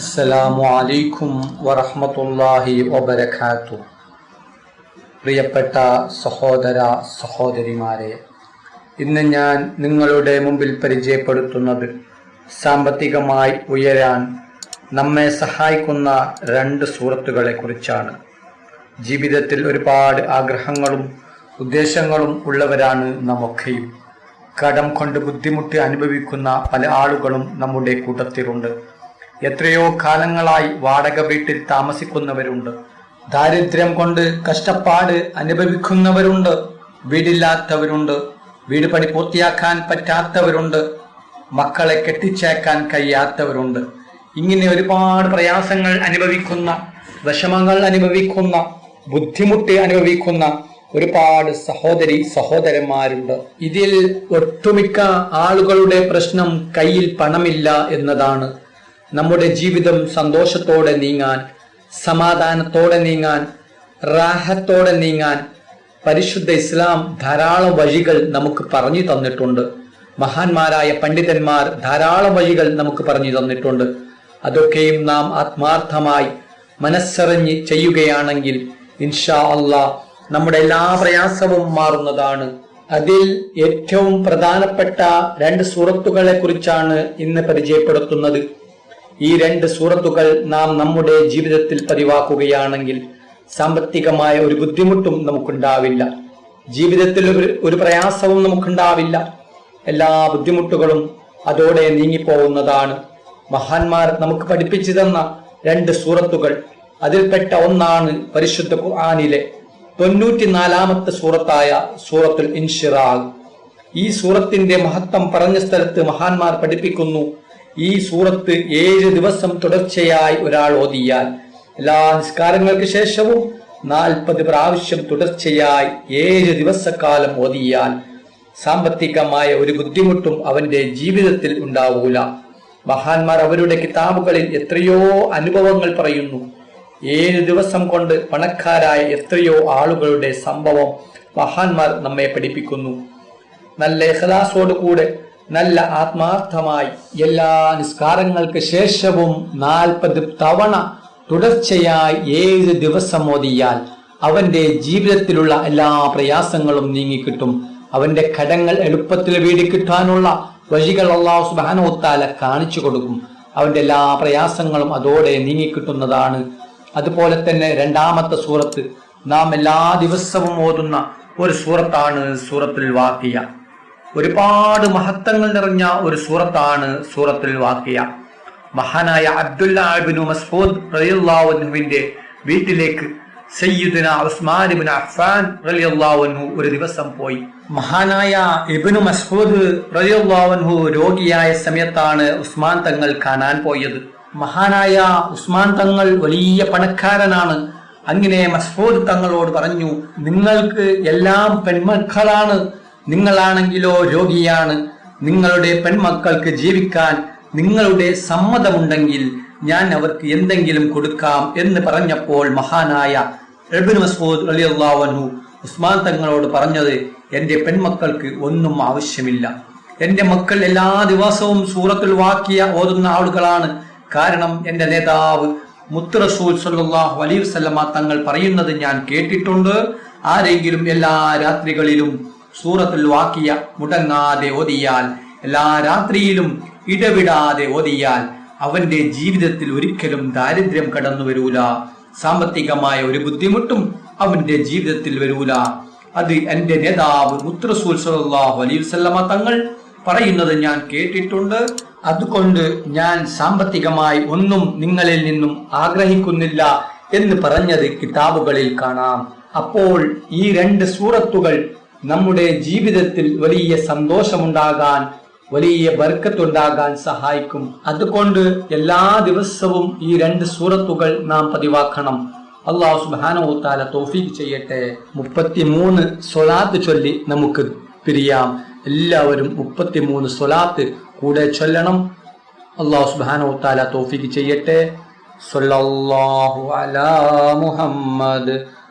അസ്സലാമു അലൈക്കും വറഹ്മത്തുള്ളാഹി വബറകാത്തു പ്രിയപ്പെട്ട സഹോദര സഹോദരിമാരെ ഇന്ന് ഞാൻ നിങ്ങളുടെ മുമ്പിൽ പരിചയപ്പെടുത്തുന്നത് സാമ്പത്തികമായി ഉയരാൻ നമ്മെ സഹായിക്കുന്ന രണ്ട് സൂറത്തുകളെ കുറിച്ചാണ് ജീവിതത്തിൽ ഒരുപാട് ആഗ്രഹങ്ങളും ഉദ്ദേശങ്ങളും ഉള്ളവരാണ് നമുക്കെയും കടം കൊണ്ട് ബുദ്ധിമുട്ട് അനുഭവിക്കുന്ന പല ആളുകളും നമ്മുടെ കൂട്ടത്തിലുണ്ട്. എത്രയോ കാലങ്ങളായി വാടക വീട്ടിൽ താമസിക്കുന്നവരുണ്ട്. ദാരിദ്ര്യം കൊണ്ട് കഷ്ടപ്പാട് അനുഭവിക്കുന്നവരുണ്ട്. വീടില്ലാത്തവരുണ്ട്. വീട് പണി പൂർത്തിയാക്കാൻ പറ്റാത്തവരുണ്ട്. മക്കളെ കെട്ടിച്ചേക്കാൻ കഴിയാത്തവരുണ്ട്. ഇങ്ങനെ ഒരുപാട് പ്രയാസങ്ങൾ അനുഭവിക്കുന്ന വിഷമങ്ങൾ അനുഭവിക്കുന്ന ബുദ്ധിമുട്ട് അനുഭവിക്കുന്ന ഒരുപാട് സഹോദരി സഹോദരന്മാരുണ്ട്. ഇതിൽ ഒട്ടുമിക്ക ആളുകളുടെ പ്രശ്നം കയ്യിൽ പണമില്ല എന്നതാണ് നമ്മുടെ ജീവിതം സന്തോഷത്തോടെ നീങ്ങാൻ സമാധാനത്തോടെ നീങ്ങാൻ റാഹത്തോടെ നീങ്ങാൻ പരിശുദ്ധ ഇസ്ലാം ധാരാളം വഴികൾ നമുക്ക് പറഞ്ഞു തന്നിട്ടുണ്ട്. മഹാന്മാരായ പണ്ഡിതന്മാർ ധാരാളം വഴികൾ നമുക്ക് പറഞ്ഞു തന്നിട്ടുണ്ട്. അതൊക്കെയും നാം ആത്മാർത്ഥമായി മനസ്സറിഞ്ഞ് ചെയ്യുകയാണെങ്കിൽ ഇൻഷാ അള്ളാ നമ്മുടെ എല്ലാ പ്രയാസവും മാറുന്നതാണ്. അതിൽ ഏറ്റവും പ്രധാനപ്പെട്ട രണ്ട് സുഹൃത്തുക്കളെ കുറിച്ചാണ് ഇന്ന് പരിചയപ്പെടുത്തുന്നത്. ഈ രണ്ട് സൂറത്തുകൾ നാം നമ്മുടെ ജീവിതത്തിൽ പതിവാക്കുകയാണെങ്കിൽ സാമ്പത്തികമായ ഒരു ബുദ്ധിമുട്ടും നമുക്കുണ്ടാവില്ല. ജീവിതത്തിൽ ഒരു പ്രയാസവും നമുക്കുണ്ടാവില്ല. എല്ലാ ബുദ്ധിമുട്ടുകളും അതോടെ നീങ്ങിപ്പോകുന്നതാണ്. മഹാന്മാർ നമുക്ക് പഠിപ്പിച്ചു തന്ന രണ്ട് സൂറത്തുകൾ. അതിൽപ്പെട്ട ഒന്നാണ് പരിശുദ്ധ ഖുർആനിലെ തൊണ്ണൂറ്റിനാലാമത്തെ സൂറത്തായ സൂറത്തുൽ ഇൻഷിറാഖ് ഈ സൂറത്തിന്റെ മഹത്വം പറഞ്ഞ സ്ഥലത്ത് മഹാന്മാർ പഠിപ്പിക്കുന്നു ഈ സൂറത്ത് ഏഴ് ദിവസം തുടർച്ചയായി ഒരാൾ ഓതിയാൽ എല്ലാ നിസ്കാരങ്ങൾക്ക് ശേഷവും നാൽപ്പത് പ്രാവശ്യം തുടർച്ചയായി ഏഴ് ദിവസക്കാലം ഓതിയാൽ സാമ്പത്തികമായ ഒരു ബുദ്ധിമുട്ടും അവന്റെ ജീവിതത്തിൽ ഉണ്ടാവൂല. മഹാന്മാർ അവരുടെ കിതാബുകളിൽ എത്രയോ അനുഭവങ്ങൾ പറയുന്നു. ഏഴ് ദിവസം കൊണ്ട് പണക്കാരായ എത്രയോ ആളുകളുടെ സംഭവം മഹാന്മാർ നമ്മെ പഠിപ്പിക്കുന്നു. നല്ല ഇഖലാസോടുകൂടെ നല്ല ആത്മാർത്ഥമായി എല്ലാ നിസ്കാരങ്ങൾക്ക് ശേഷവും നാൽപ്പത് തവണ തുടർച്ചയായി ഏഴ് ദിവസം ഓതിയാൽ അവന്റെ ജീവിതത്തിലുള്ള എല്ലാ പ്രയാസങ്ങളും നീങ്ങിക്കിട്ടും. അവന്റെ കടങ്ങൾ എളുപ്പത്തിൽ വീടി കിട്ടാനുള്ള വഴികൾ അള്ളാഹു സുബാനോത്താല കാണിച്ചു കൊടുക്കും. അവന്റെ എല്ലാ പ്രയാസങ്ങളും അതോടെ നീങ്ങിക്കിട്ടുന്നതാണ്. അതുപോലെ തന്നെ രണ്ടാമത്തെ സൂറത്ത് നാം എല്ലാ ദിവസവും ഓതുന്ന ഒരു സൂറത്താണ് സൂറത്തുൽ വാക്കിയ. ഒരുപാട് മഹത്വങ്ങൾ നിറഞ്ഞ ഒരു സൂറത്താണ് സൂറത്തുൽ വാക്കിയ. മഹാനായ അബ്ദുല്ലാബിനു മസ്ഫൂദ് റലിയുല്ലാവുവിന്റെ വീട്ടിലേക്ക് സയ്യിദുന ഉസ്മാൻ ഇബ്നു അഫ്ഫാൻ റളിയല്ലാഹു ഒരു ദിവസം പോയി. മഹാനായ ഇബിനു മസ്ഫൂദ് റളിയല്ലാഹു രോഗിയായ സമയത്താണ് ഉസ്മാൻ തങ്ങൾ കാണാൻ പോയത്. മഹാനായ ഉസ്മാൻ തങ്ങൾ വലിയ പണക്കാരനാണ്. അങ്ങനെ മസ്ഫൂദ് തങ്ങളോട് പറഞ്ഞു നിങ്ങൾക്ക് എല്ലാം പെൺമക്കളാണ്. നിങ്ങളാണെങ്കിലോ രോഗിയാണ്. നിങ്ങളുടെ പെൺമക്കൾക്ക് ജീവിക്കാൻ നിങ്ങളുടെ സമ്മതമുണ്ടെങ്കിൽ ഞാൻ അവർക്ക് എന്തെങ്കിലും കൊടുക്കാം എന്ന് പറഞ്ഞപ്പോൾ മഹാനായ എബിൻ ഉസ്മാൻ തങ്ങളോട് പറഞ്ഞത് എന്റെ പെൺമക്കൾക്ക് ഒന്നും ആവശ്യമില്ല. എന്റെ മക്കൾ എല്ലാ ദിവസവും സൂറത്തിൽ വാക്കിയ ഓതുന്ന ആളുകളാണ്. കാരണം എന്റെ നേതാവ് മുത്തറസൂൽ സല്ലാഹു അലൈഹി വസല്ലമ തങ്ങൾ പറയുന്നത് ഞാൻ കേട്ടിട്ടുണ്ട്. ആരെങ്കിലും എല്ലാ രാത്രികളിലും സൂറത്തുൽ വാക്കിയ മുടങ്ങാതെ ഓതിയാൽ എല്ലാ രാത്രിയിലും ഇടവിടാതെ ഓതിയാൽ അവന്റെ ജീവിതത്തിൽ ഒരിക്കലും ദാരിദ്ര്യം കടന്നു വരൂല. സാമ്പത്തികമായ ഒരു ബുദ്ധിമുട്ടും അവന്റെ ജീവിതത്തിൽ വരൂല. അത് എന്റെ നേതാവ് മുത്രസൂൽ സലാഹു അലൈഹി വസല്ലമ തങ്ങൾ പറയുന്നത് ഞാൻ കേട്ടിട്ടുണ്ട്. അതുകൊണ്ട് ഞാൻ സാമ്പത്തികമായി ഒന്നും നിങ്ങളിൽ നിന്നും ആഗ്രഹിക്കുന്നില്ല എന്ന് പറഞ്ഞത് കിതാബുകളിൽ കാണാം. അപ്പോൾ ഈ രണ്ട് സൂറത്തുകൾ നമ്മുടെ ജീവിതത്തിൽ വലിയ സന്തോഷമുണ്ടാകാൻ വലിയ ബർക്കത്തുണ്ടാകാൻ സഹായിക്കും. അതുകൊണ്ട് എല്ലാ ദിവസവും ഈ രണ്ട് സൂറത്തുകൾ നാം പതിവാക്കണം. അള്ളാഹു സുബാനോത്താല തോഫീക്ക് ചെയ്യട്ടെ. മുപ്പത്തിമൂന്ന് സൊലാത്ത് ചൊല്ലി നമുക്ക് പിരിയാം. എല്ലാവരും മുപ്പത്തിമൂന്ന് സൊലാത്ത് കൂടെ ചൊല്ലണം. അള്ളാഹു സുബാനോത്താല തോഫീക്ക് ചെയ്യട്ടെ. സൊല്ലാഹു അലാ മുഹമ്മദ്